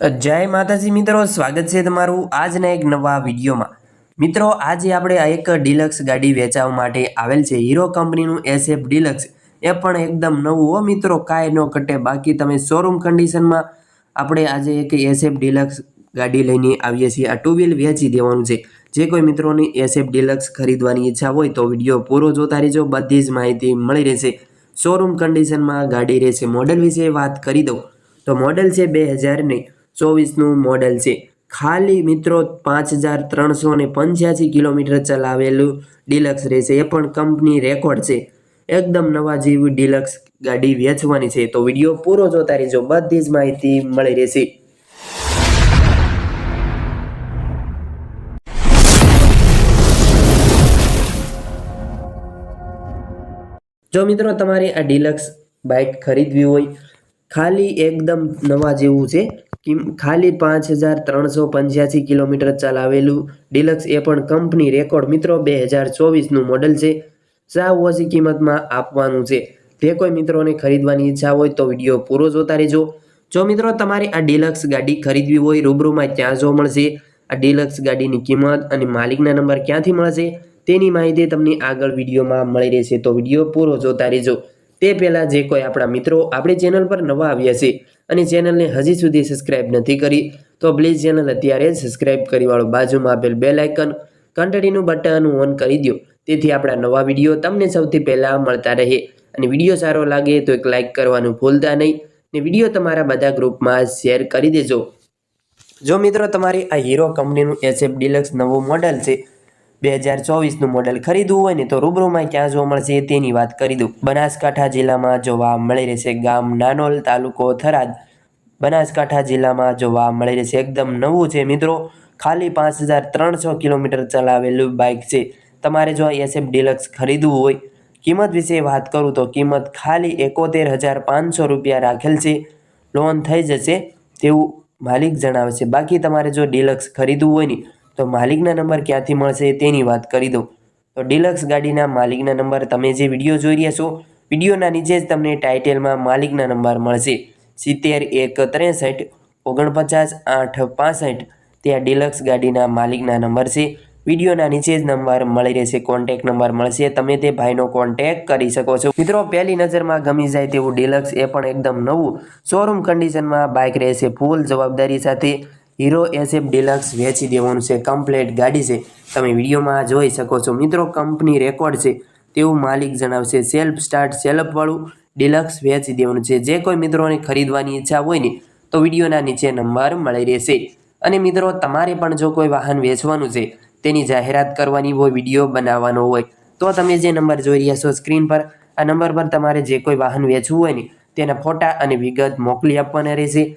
જય માતાજી મિત્રો, સ્વાગત છે તમારું આજના એક નવા વિડીયોમાં. મિત્રો, આજે આપણે આ એક ડિલક્સ ગાડી વેચાવા માટે આવેલ છે, હીરો કંપનીનું એસએફ ડિલક્સ. એ પણ એકદમ નવું હો મિત્રો, કાંઈ ન કટે બાકી તમે શોરૂમ કન્ડિશનમાં આપણે આજે એક એસએફ ડિલક્સ ગાડી લઈને આવીએ છીએ. આ ટુ વ્હીલ વેચી દેવાનું છે. જે કોઈ મિત્રોની એસએફ ડિલક્સ ખરીદવાની ઈચ્છા હોય તો વીડિયો પૂરો જોતા રહેજો. બધી જ માહિતી મળી રહેશે. શોરૂમ કન્ડિશનમાં ગાડી રહેશે. મોડલ વિશે વાત કરી દઉં. તો મોડલ છે બે હજારની. ચોવીસનું મોડલ છે. ખાલી મિત્રો પાંચ હજાર ત્રણસો ને પંચ્યાસી કિલોમીટર ચલાવેલું ડિલક્સ રહેશે એ પણ કંપની રેકોર્ડ છે. એકદમ નવા જેવી ડિલક્સ ગાડી વેચવાની છે. તો વીડિયો પૂરો જોતા રહેજો. બધી જ માહિતી મળી રહેશે. જો મિત્રો તમારે આ ડિલક્સ બાઇક ખરીદવી હોય, ખાલી એકદમ નવા જેવું છે ખાલી પાંચ હજાર ત્રણસો પંચ્યાસી કિલોમીટર ચલાવેલું ડિલક્સ એ પણ કંપની રેકોર્ડ મિત્રો બે હજાર ચોવીસનું મોડલ છે. સાવ ઓછી કિંમતમાં આપવાનું છે. જે કોઈ મિત્રોને ખરીદવાની ઈચ્છા હોય તો વીડિયો પૂરો જોતા રહેજો. જો મિત્રો તમારે આ ડિલક્સ ગાડી ખરીદવી હોય, રૂબરૂમાં ક્યાં જોવા મળશે. આ ડિલક્સ ગાડીની કિંમત અને માલિકના નંબર ક્યાંથી મળશે તેની માહિતી તમને આગળ વિડીયોમાં મળી રહેશે. તો વીડિયો પૂરો જોતા રહેજો. તે પહેલાં જે કોઈ આપણા મિત્રો આપણી ચેનલ પર નવા આવ્યા છે અને ચેનલને હજી સુધી સબસ્ક્રાઇબ નથી કરી, તો પ્લીઝ ચેનલ અત્યારે જ સબસ્ક્રાઇબ કરી વાળો બાજુમાં આપેલ બે લાઇકન ઘંટડીનું બટન ઓન કરી દો તેથી આપણા નવા વીડિયો તમને સૌથી પહેલાં મળતા રહે. અને વીડિયો સારો લાગે તો એક લાઇક કરવાનું ભૂલતા નહીં. ને વીડિયો તમારા બધા ગ્રુપમાં શેર કરી દેજો. જો મિત્રો તમારી આ હીરો કંપનીનું એસએફ ડિલક્સ નવું મોડલ છે બે હજાર ચોવીસનું મોડલ ખરીદવું હોય ને તો રૂબરૂમાં ક્યાં જોવા મળશે તેની વાત કરી દઉં. બનાસકાંઠા જિલ્લામાં જોવા મળી રહેશે ગામ નાનોલ, તાલુકો થરાદ. બનાસકાંઠા જિલ્લામાં જોવા મળી રહેશે એકદમ નવું છે મિત્રો. ખાલી પાંચ હજાર ત્રણસો કિલોમીટર ચલાવેલું બાઇક છે. તમારે જો એસએફ ડિલક્સ ખરીદવું હોય, કિંમત વિશે વાત કરું તો કિંમત ખાલી એકોતેર હજાર પાંચસો રૂપિયા રાખેલ છે. લોન થઈ જશે તેવું માલિક જણાવે છે. બાકી તમારે જો ડિલક્સ ખરીદવું હોય ને તો માલિકના નંબર ક્યાંથી મળશે તેની વાત કરી દઉં. તો ડિલક્સ ગાડીના માલિકના નંબર તમે જે વીડિયો જોઈ રહ્યા છો, વિડીયોના નીચે જ તમને ટાઇટેલમાં માલિકના નંબર મળશે. સિત્તેર એક ત્રેસઠ ઓગણપચાસ આઠ પાસઠ ત્યાં ડિલક્સ ગાડીના માલિકના નંબર છે. વિડીયોના નીચે જ નંબર મળી રહેશે, કોન્ટેક નંબર મળશે, તમે તે ભાઈનો કોન્ટેક કરી શકો છો. મિત્રો, પહેલી નજરમાં ગમી જાય તેવું ડિલક્સ એ પણ એકદમ નવું. શોરૂમ કન્ડિશનમાં બાઇક રહેશે ફૂલ જવાબદારી સાથે. હીરો એસએફ ડિલક્સ વેચી દેવાનું છે કમ્પ્લેટ ગાડી છે. તમે વિડીયોમાં જોઈ શકો છો, મિત્રો કંપની રેકોર્ડ છે. તેવું માલિક જણાવશે સેલ્ફ સ્ટાર્ટ સેલ્ફવાળું ડિલક્સ વેચી દેવાનું છે. જે કોઈ મિત્રોને ખરીદવાની ઈચ્છા હોય ને, તો વિડીયોના નીચે નંબર મળી રહેશે. અને મિત્રો, તમારે પણ જો કોઈ વાહન વેચવાનું છે, તેની જાહેરાત કરવાની હોય, વીડિયો બનાવવાનો હોય, તો તમે જે નંબર જોઈ રહ્યા છો સ્ક્રીન પર, આ નંબર પર તમારે જે કોઈ વાહન વેચવું હોય ને, તેના ફોટા અને વિગત મોકલી આપવાના રહેશે.